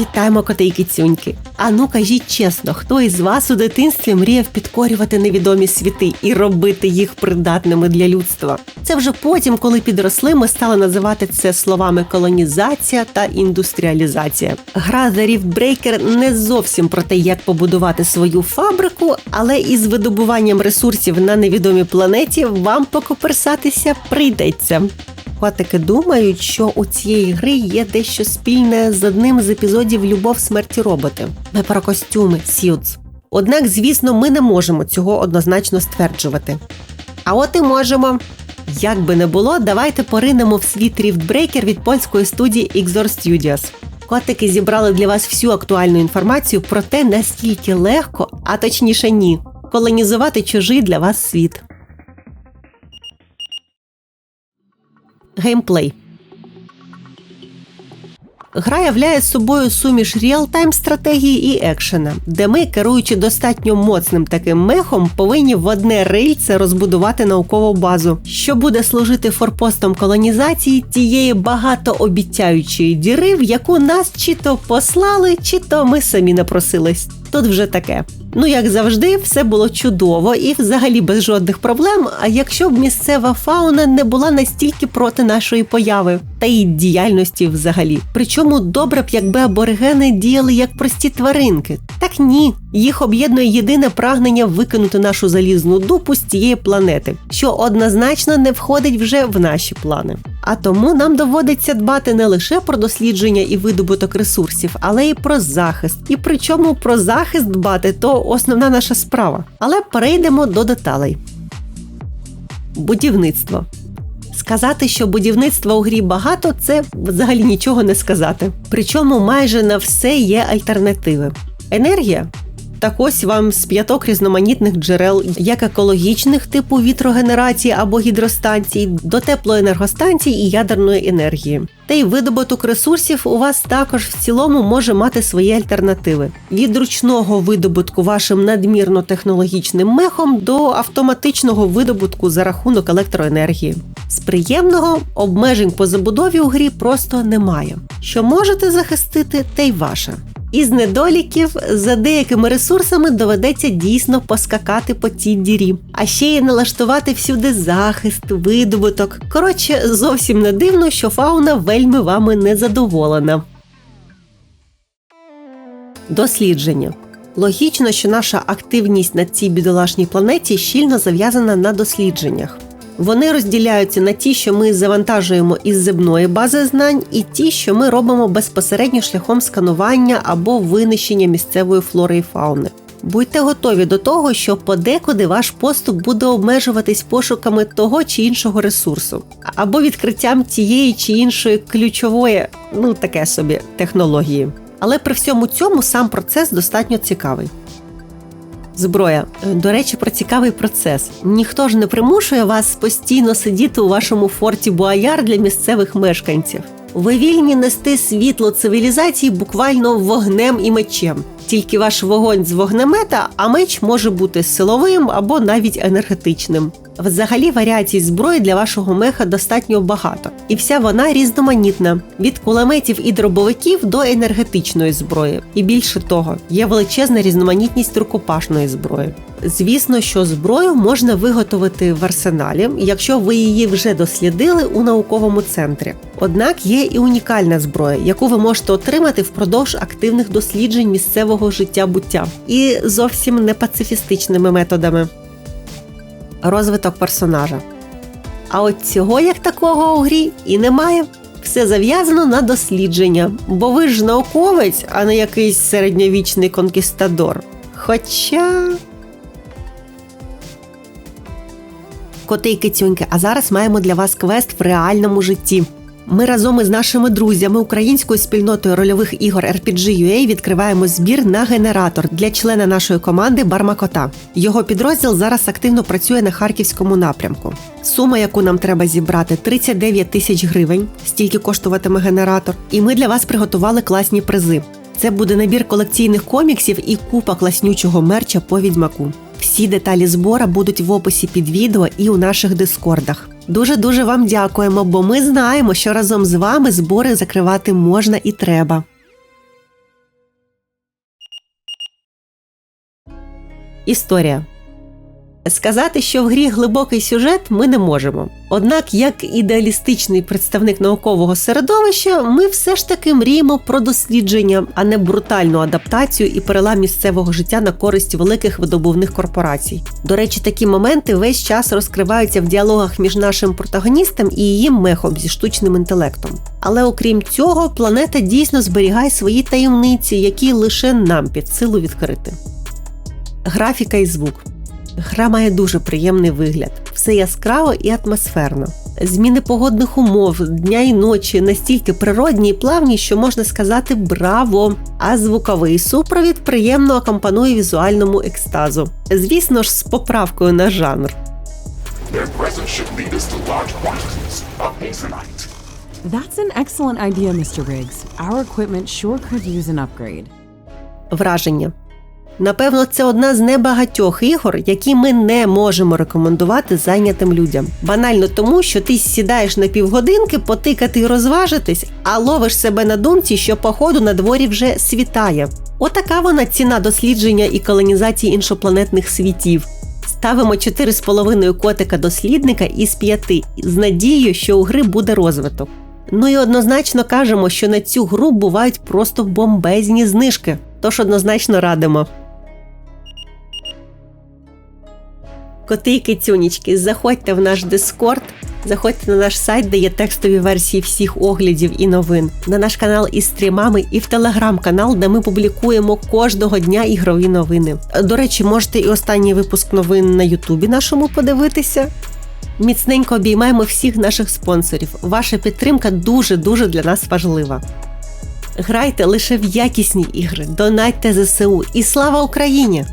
Вітаємо коти і кицюньки. А ну кажіть чесно, хто із вас у дитинстві мріяв підкорювати невідомі світи і робити їх придатними для людства? Це вже потім, коли підросли, ми стали називати це словами колонізація та індустріалізація. Гра The Rift Breaker не зовсім про те, як побудувати свою фабрику, але із видобуванням ресурсів на невідомій планеті вам покоперсатися прийдеться. Котики думають, що у цієї гри є дещо спільне з одним з епізодів Любов смерті роботи. Ми про костюми Сьюз. Однак, звісно, ми не можемо цього однозначно стверджувати. А от і можемо. Як би не було, давайте поринемо в світ Riftbreaker від польської студії Xor Studios. Котики зібрали для вас всю актуальну інформацію про те, наскільки легко, а точніше ні, колонізувати чужий для вас світ. Геймплей. Гра являє собою суміш реал-тайм стратегії і екшена, де ми, керуючи достатньо моцним таким мехом, повинні в одне рильце розбудувати наукову базу, що буде служити форпостом колонізації тієї багатообіцяючої діри, в яку нас чи то послали, чи то ми самі напросились. Тут вже таке. Ну, як завжди, все було чудово і взагалі без жодних проблем. А якщо б місцева фауна не була настільки проти нашої появи та й діяльності взагалі. Причому добре б, якби аборигени діяли як прості тваринки. Так ні, їх об'єднує єдине прагнення викинути нашу залізну дупу з цієї планети, що однозначно не входить вже в наші плани. А тому нам доводиться дбати не лише про дослідження і видобуток ресурсів, але й про захист. І причому про захист дбати то основна наша справа. Але перейдемо до деталей. Будівництво. Сказати, що будівництва у грі багато, це взагалі нічого не сказати. Причому майже на все є альтернативи. Енергія так ось вам з п'яток різноманітних джерел, як екологічних типу вітрогенерації або гідростанцій, до теплоенергостанцій і ядерної енергії. Та й видобуток ресурсів у вас також в цілому може мати свої альтернативи: від ручного видобутку вашим надмірно технологічним мехом до автоматичного видобутку за рахунок електроенергії. З приємного обмежень по забудові у грі просто немає. Що можете захистити, те й ваше. Із недоліків за деякими ресурсами доведеться дійсно поскакати по цій дірі, а ще й налаштувати всюди захист, видобуток. Коротше, зовсім не дивно, що фауна вельми вами не задоволена. Дослідження. Логічно, що наша активність на цій бідолашній планеті щільно зав'язана на дослідженнях. Вони розділяються на ті, що ми завантажуємо із земної бази знань, і ті, що ми робимо безпосередньо шляхом сканування або винищення місцевої флори і фауни. Будьте готові до того, що подекуди ваш поступ буде обмежуватись пошуками того чи іншого ресурсу, або відкриттям тієї чи іншої ключової, ну таке собі, технології. Але при всьому цьому сам процес достатньо цікавий. Зброя. До речі, про цікавий процес. Ніхто ж не примушує вас постійно сидіти у вашому форті Буаяр для місцевих мешканців. Ви вільні нести світло цивілізації буквально вогнем і мечем. Тільки ваш вогонь з вогнемета, а меч може бути силовим або навіть енергетичним. Взагалі варіацій зброї для вашого меха достатньо багато, і вся вона різноманітна від кулеметів і дробовиків до енергетичної зброї. І більше того, є величезна різноманітність рукопашної зброї. Звісно, що зброю можна виготовити в арсеналі, якщо ви її вже дослідили у науковому центрі. Однак є і унікальна зброя, яку ви можете отримати впродовж активних досліджень місцевого життя буття, і зовсім не пацифістичними методами розвиток персонажа. А от цього як такого у грі і немає. Все зав'язано на дослідження, бо ви ж науковець, а не якийсь середньовічний конкістадор. Хоча. Й кицюньки, а зараз маємо для вас квест в реальному житті. Ми разом із нашими друзями українською спільнотою рольових ігор RPG.ua відкриваємо збір на генератор для члена нашої команди Бармакота. Його підрозділ зараз активно працює на харківському напрямку. Сума, яку нам треба зібрати, 39 тисяч гривень, стільки коштуватиме генератор. І ми для вас приготували класні призи. Це буде набір колекційних коміксів і купа класнючого мерча по відьмаку. Всі деталі збора будуть в описі під відео і у наших дискордах. Дуже дуже вам дякуємо, бо ми знаємо, що разом з вами збори закривати можна і треба. Історія. Сказати, що в грі глибокий сюжет ми не можемо. Однак, як ідеалістичний представник наукового середовища, ми все ж таки мріємо про дослідження, а не брутальну адаптацію і перелам місцевого життя на користь великих видобувних корпорацій. До речі, такі моменти весь час розкриваються в діалогах між нашим протагоністом і її мехом зі штучним інтелектом. Але окрім цього, планета дійсно зберігає свої таємниці, які лише нам під силу відкрити. Графіка і звук. Гра має дуже приємний вигляд, все яскраво і атмосферно. Зміни погодних умов, дня і ночі настільки природні і плавні, що можна сказати браво! А звуковий супровід приємно акомпанує візуальному екстазу. Звісно ж, з поправкою на жанр. That's an excellent idea, Mr. Riggs. Our equipment sure could use an upgrade. Враження. Напевно, це одна з небагатьох ігор, які ми не можемо рекомендувати зайнятим людям. Банально тому, що ти сідаєш на півгодинки, потикати і розважитись, а ловиш себе на думці, що походу на дворі вже світає. Отака вона ціна дослідження і колонізації іншопланетних світів. Ставимо 4,5 котика дослідника із 5, з надією, що у гри буде розвиток. Ну і однозначно кажемо, що на цю гру бувають просто бомбезні знижки, тож однозначно радимо. Коти і кицюнічки, заходьте в наш дискорд, заходьте на наш сайт, де є текстові версії всіх оглядів і новин, на наш канал із стрімами і в телеграм-канал, де ми публікуємо кожного дня ігрові новини. До речі, можете і останній випуск новин на Ютубі нашому подивитися. Міцненько обіймаємо всіх наших спонсорів. Ваша підтримка дуже дуже для нас важлива. Грайте лише в якісні ігри, донайте ЗСУ і слава Україні!